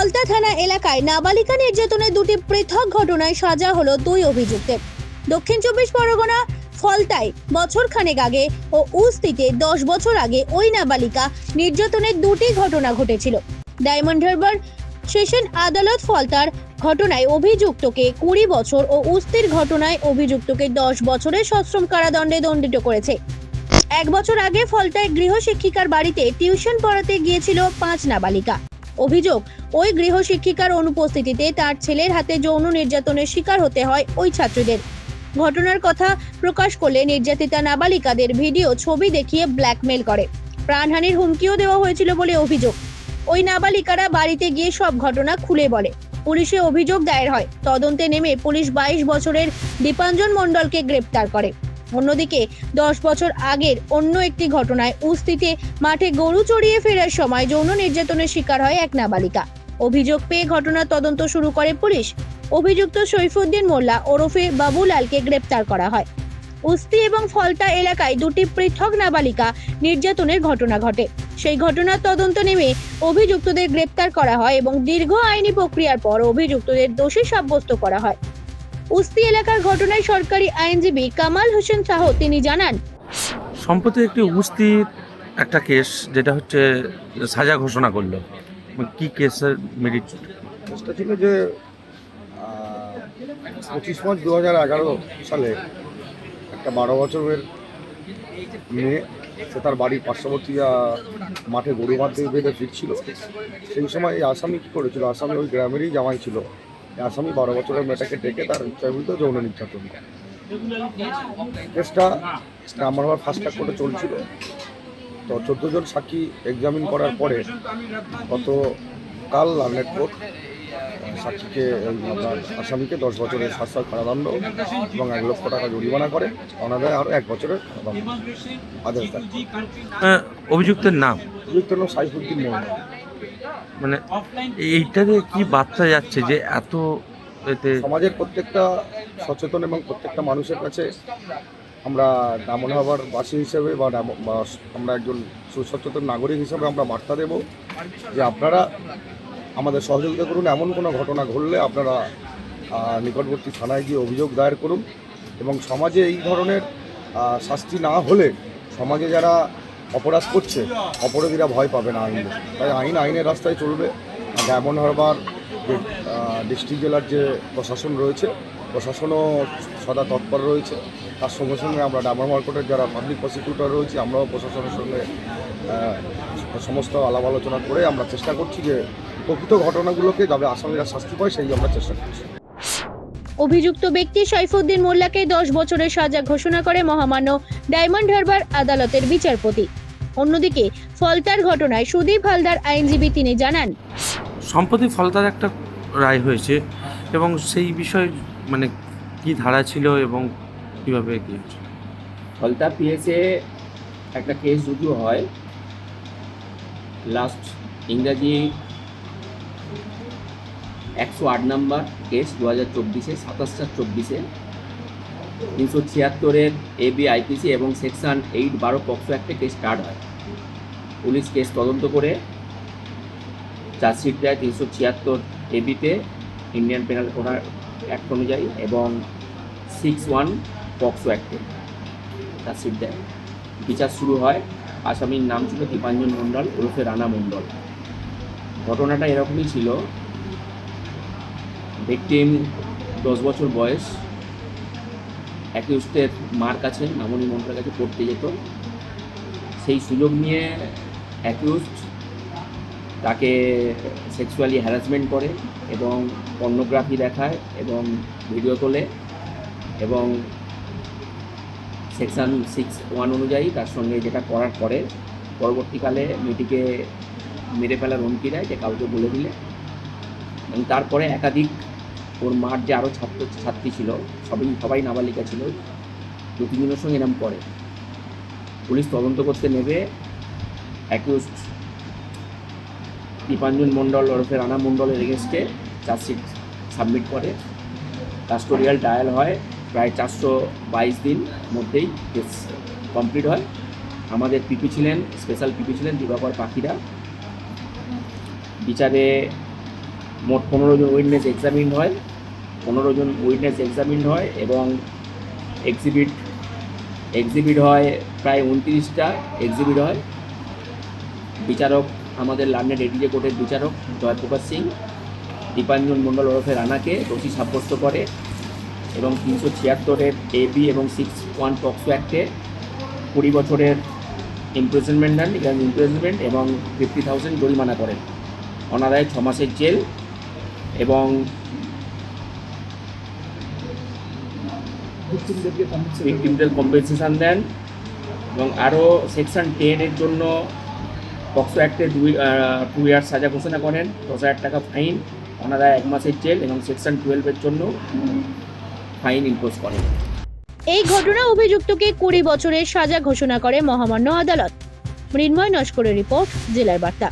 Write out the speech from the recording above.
ফলতা থানা এলাকায় নাবালিকা নির্যাতনের দুটি পৃথক ঘটনায় সাজা হলো দুই অভিযুক্তের। দক্ষিণ চব্বিশ পরগনা ফলতায় বছর খানেক আগে ও উস্তিতে দশ বছর আগে ওই নাবালিকা নির্যাতনের দুটি ঘটনা ঘটেছিল। ডায়মন্ড হারবার সেশন আদালত ফলতার ঘটনায় অভিযুক্তকে কুড়ি বছর ও উস্তির ঘটনায় অভিযুক্তকে দশ বছরের সশ্রম কারাদণ্ডে দণ্ডিত করেছে। এক বছর আগে ফলতায় গৃহশিক্ষিকার বাড়িতে টিউশন পড়াতে গিয়েছিল পাঁচ নাবালিকা। অভিযোগ, ওই গৃহশিক্ষিকার অনুপস্থিতিতে তার ছেলের হাতে যৌন নির্যাতনের শিকার হতে হয় ওই ছাত্রীদের। ঘটনার কথা প্রকাশ করলে নির্যাতিতা নাবালিকাদের ভিডিও, ছবি দেখিয়ে ব্ল্যাকমেল করে। প্রাণহানির হুমকিও দেওয়া হয়েছিল বলে অভিযোগ। ওই নাবালিকারা বাড়িতে গিয়ে সব ঘটনা খুলে বলে। পুলিশে অভিযোগ দায়ের হয়, তদন্তে নেমে পুলিশ বাইশ বছরের দীপাঞ্জন মণ্ডলকে গ্রেপ্তার করে। অন্যদিকে, দশ বছর আগের অন্য একটি ঘটনায় উস্তিতে মাঠে গরু চড়িয়ে ফেরার সময় যৌন নির্যাতনের শিকার হয় এক নাবালিকা। অভিযোগ পেয়ে ঘটনার তদন্ত শুরু করে পুলিশ। অভিযুক্ত সৈফুদ্দিন মোল্লা ওরফে বাবুলালকে গ্রেপ্তার করা হয়। উস্তি এবং ফলতা এলাকায় দুটি পৃথক নাবালিকা নির্যাতনের ঘটনা ঘটে। সেই ঘটনার তদন্ত নেমে অভিযুক্তদের গ্রেপ্তার করা হয় এবং দীর্ঘ আইনি প্রক্রিয়ার পর অভিযুক্তদের দোষী সাব্যস্ত করা হয়। উস্তি এলাকার ঘটনায় সরকারি আইনজীবী কামাল হোসেন শাহ তিনি জানান সম্প্রতি একটি উস্তির একটা কেস যেটা হচ্ছে সাজা ঘোষণা করল। কি কেসের মেরিট কেসটা ছিল যে পঁচিশ মার্চ দু হাজার এগারো সালে একটা বারো বছরের মেয়ে সে তার বাড়ির পার্শ্ববর্তী মাঠে গরু বাঁধতে বেঁধে ফিরছিল। সেই সময় এই আসামি কী করেছিল? আসামি ওই গ্রামেরই জামাই ছিল। আসামি বারো বছরের মেয়েটাকে ডেকে তার ইচ্ছাবিত যৌন নির্যাতন করে। কেসটা আমার আবার ফার্স্ট কোর্টে চলছিল। তো চোদ্দ জন সাক্ষী এক্সামিন করার পরে গত কাল লার্নেট কোর্ট সাক্ষীকে আসামিকে দশ বছরের শাস্তি কারাদণ্ড এবং এক লক্ষ টাকা জরিমানা করে। অনাদায় আরও এক বছরের আদেশ দেয় অভিযুক্তের নাম? অভিযুক্ত হল সাইফুদ্দিন মোহাম্মদ মানে এইটা দিয়ে কি বার্তা যাচ্ছে যে এত এতে সমাজের প্রত্যেকটা সচেতন এবং প্রত্যেকটা মানুষের কাছে আমরা ডামন হবার বাসী হিসেবে বা আমরা একজন সুসচেতন নাগরিক হিসেবে আমরা বার্তা দেব যে আপনারা আমাদের সহযোগিতা করুন। এমন কোনো ঘটনা ঘটলে আপনারা নিকটবর্তী থানায় গিয়ে অভিযোগ দায়ের করুন এবং সমাজে এই ধরনের শাস্তি না হলে সমাজে যারা অপরাধ করছে, অপরাধীরা ভয় পাবে না আইন তাই আইন আইনের রাস্তায় চলবে। ডায়মন্ড হারবার ডিস্ট্রিক্ট জেলার যে প্রশাসন রয়েছে, প্রশাসনও সদা তৎপর রয়েছে। তার সঙ্গে সঙ্গে আমরা ডায়মন্ড মার্কেটের যারা পাবলিক প্রসিকিউটর রয়েছে, আমরাও প্রশাসনের সঙ্গে সমস্ত আলাপ আলোচনা করে আমরা চেষ্টা করছি যে প্রকৃত ঘটনাগুলোকে যাতে আসামিরা শাস্তি পায়, সেই আমরা চেষ্টা করছি। অভিযুক্ত ব্যক্তি সাইফুদ্দিন মোল্লাকে দশ বছরের সাজা ঘোষণা করে মহামান্য ডায়মন্ড হারবার আদালতের বিচারপতি। অন্যদিকে ফলতার ঘটনায় সুদীপ হালদার আইনজীবী তিনি জানান সম্প্রতি ফলতার একটা রায় হয়েছে এবং সেই বিষয়ে মানে কি ধারা ছিল এবং কীভাবে কি? ফলতা পিএসে একটা কেস রুজু হয় লাস্ট ইংরাজি একশো আট নাম্বার কেস দু হাজার চব্বিশে সাতাশ চার চব্বিশে তিনশো ছিয়াত্তরের এবি আইপিসি এবং সেকশন এইট বারো পক্সো একটা কেস স্টার্ট হয় পুলিশ কেস তদন্ত করে চার্জশিট দেয় তিনশো ছিয়াত্তর এবিতে ইন্ডিয়ান পেনাল কোড অ্যাক্ট অনুযায়ী এবং সিক্স ওয়ান পক্সো অ্যাক্টে চার্জশিট দেয়। বিচার শুরু হয় আসামির নাম ছিল দীপাঞ্জন মণ্ডল ওরফে রানা মণ্ডল। ঘটনাটা এরকমই ছিল। ভিকটিম দশ বছর বয়স অ্যাকিউস্টের মার কাছে, মামনি মণ্ডলের কাছে পড়তে যেত। সেই সুযোগ নিয়ে অ্যাকিউস্ট তাকে সেক্সুয়ালি হ্যারাসমেন্ট করে এবং পর্নোগ্রাফি দেখায় এবং ভিডিও তোলে এবং সেকশন সিক্স ওয়ান অনুযায়ী তার সঙ্গে যেটা করার পরে পরবর্তীকালে মেয়েটিকে মেরে ফেলার হুমকি দেয় যে কাউকে বলে দিলে। এবং তারপরে একাধিক ওর মার যে আরও ছাত্র, ছাত্রী ছিল, সবই, সবাই নাবালিকা ছিল দু তিনজনের সঙ্গে এরম করে। পুলিশ তদন্ত করতে নেবে অ্যাকিউজড দীপাঞ্জন মণ্ডল ওরফে রানা মণ্ডলের এগেনস্টে চার্জশিট সাবমিট করে। কাস্টোরিয়াল ট্রায়াল হয় প্রায় চারশো বাইশ দিন মধ্যেই কেস কমপ্লিট হয়। আমাদের পিপি ছিলেন স্পেশাল পিপি ছিলেন দিবাকর পাখিরা। বিচারে মোট পনেরো জন উইটনেস এক্সামিন হয়। পনেরো জন উইটনেস এক্সামিন হয় এবং এক্সিবিট এক্সিবিট হয় প্রায় উনত্রিশটা এক্সিবিট হয়। বিচারক আমাদের লার্নেড এডিজে কোর্টের বিচারক জয়প্রকাশ সিং দীপাঞ্জন মণ্ডল ওরফে রানাকে দোষী সাব্যস্ত করে এবং তিনশো ছিয়াত্তরের এ বি এবং সিক্স ওয়ান পক্সো অ্যাক্টে কুড়ি বছরের ইমপ্রেজনমেন্ট দেন ইমপ্রেজনমেন্ট এবং ফিফটি থাউজেন্ড জরিমানা করেন। অনাদায় ছ মাসের জেল এবং ভিক্টিমদের কম্পেনসেশন দেন এবং আরও সেকশন টেনের জন্য পক্সো অ্যাক্টে দুই টু ইয়ার সাজা ঘোষণা করেন। দশ হাজার টাকা ফাইন অনাদায় এক মাসের জেল এবং সেকশন টুয়েলভের জন্য ফাইন ইম্পোজ করেন। এই ঘটনা অভিযুক্তকে কুড়ি বছরের সাজা ঘোষণা করে মহামান্য আদালত। মৃন্ময় নস্করের রিপোর্ট জেলার বার্তা।